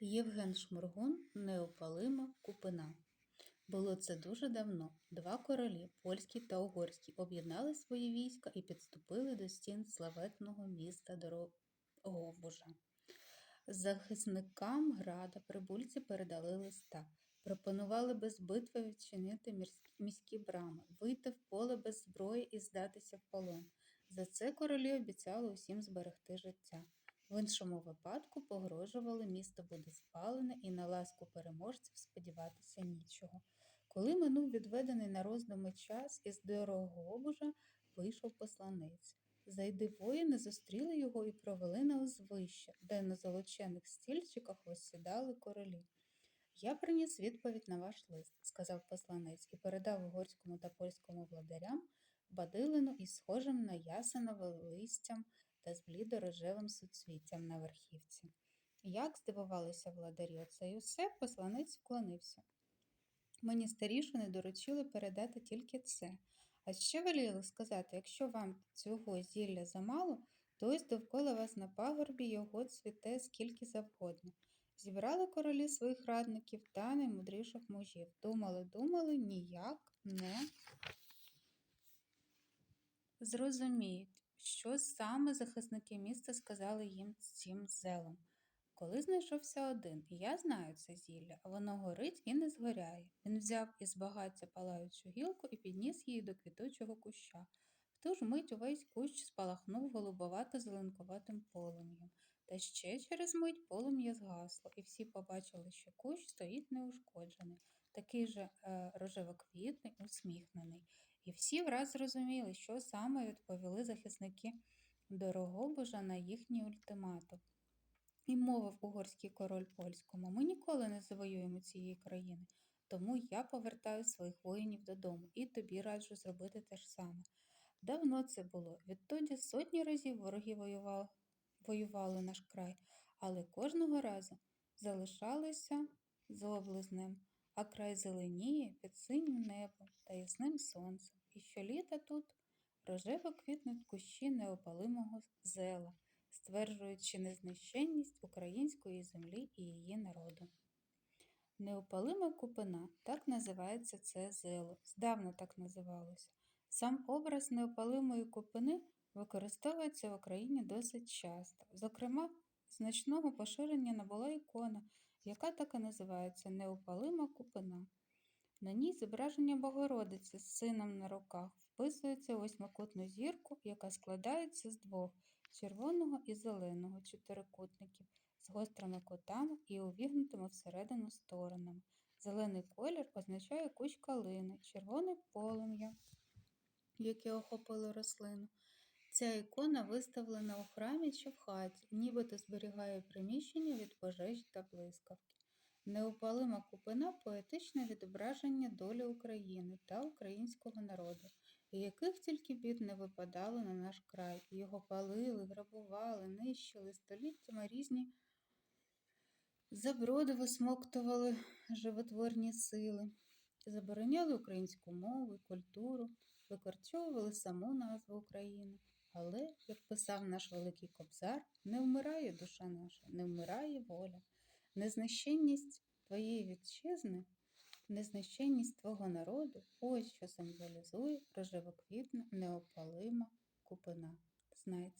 Євген Шмургун Неопалима Купина. Було це дуже давно. Два королі, польський та угорський, об'єднали свої війська і підступили до стін славетного міста Дорогобужа. Захисникам града прибульці передали листа. Пропонували без битви відчинити міські брами, вийти в поле без зброї і здатися в полон. За це королі обіцяли усім зберегти життя. В іншому випадку погрожували, місто буде спалене і на ласку переможців сподіватися нічого. Коли минув відведений на роздуми час, із Дорогобужа вийшов посланець. Зайди воїни зустріли його і провели на узвище, де на золочених стільчиках осідали королі. Я приніс відповідь на ваш лист, сказав посланець, і передав угорському та польському владарям бадилину із схожим на ясенове листям та з блідо-рожевим суцвіттям на верхівці. Як здивувалися владарі, оце й усе посланець вклонився. Мені старішини доручили передати тільки це. А ще веліли сказати, якщо вам цього зілля замало, то ось довкола вас на пагорбі його цвіте скільки завгодно. Зібрали королі своїх радників та наймудріших мужів. Думали, думали, ніяк не зрозуміють, що саме захисники міста сказали їм цим зелом. Коли знайшовся один, і я знаю це зілля, а воно горить і не згоряє. Він взяв із багаття палаючу гілку і підніс її до квітучого куща. В ту ж мить увесь кущ спалахнув голубовато зеленкуватим полум'ям. Та ще через мить полум'я згасло, і всі побачили, що кущ стоїть неушкоджений, такий же е, рожевоквітний, усміхнений. І всі враз зрозуміли, що саме відповіли захисники Дорогобужа на їхній ультиматум. І мовив угорський король польському: ми ніколи не завоюємо цієї країни, тому я повертаю своїх воїнів додому і тобі раджу зробити те ж саме. Давно це було. Відтоді сотні разів вороги воювали, воювали наш край, але кожного разу залишалися з облизнем, а край зеленіє під синім небом та ясним сонцем. І щоліта тут рожево квітнуть кущі неопалимого зела стверджуючи незнищенність української землі і її народу. Неопалима купина так називається це зело, здавна так називалося. Сам образ неопалимої купини використовується в Україні досить часто. Зокрема, значного поширення набула ікона, яка так і називається Неопалима купина. На ній зображення Богородиці з сином на руках вписується у восьмикутну зірку, яка складається з двох червоного і зеленого чотирикутників з гострими кутами і увігнутими всередину сторонами. Зелений колір означає кущ калини, червоне полум'я, яке охопило рослину. Ця ікона виставлена у храмі чи в хаті, нібито зберігає приміщення від пожежі та блискавки. Неопалима купина поетичне відображення долі України та українського народу, яких тільки бід не випадало на наш край. Його палили, грабували, нищили століттями різні заброди висмоктували животворні сили, забороняли українську мову і культуру, викорчовували саму назву України. Але, як писав наш великий кобзар, не вмирає душа наша, не вмирає воля. Незнищенність твоєї вітчизни, незнищенність твого народу ось що символізує рожевоквітна, неопалима купина. Знай.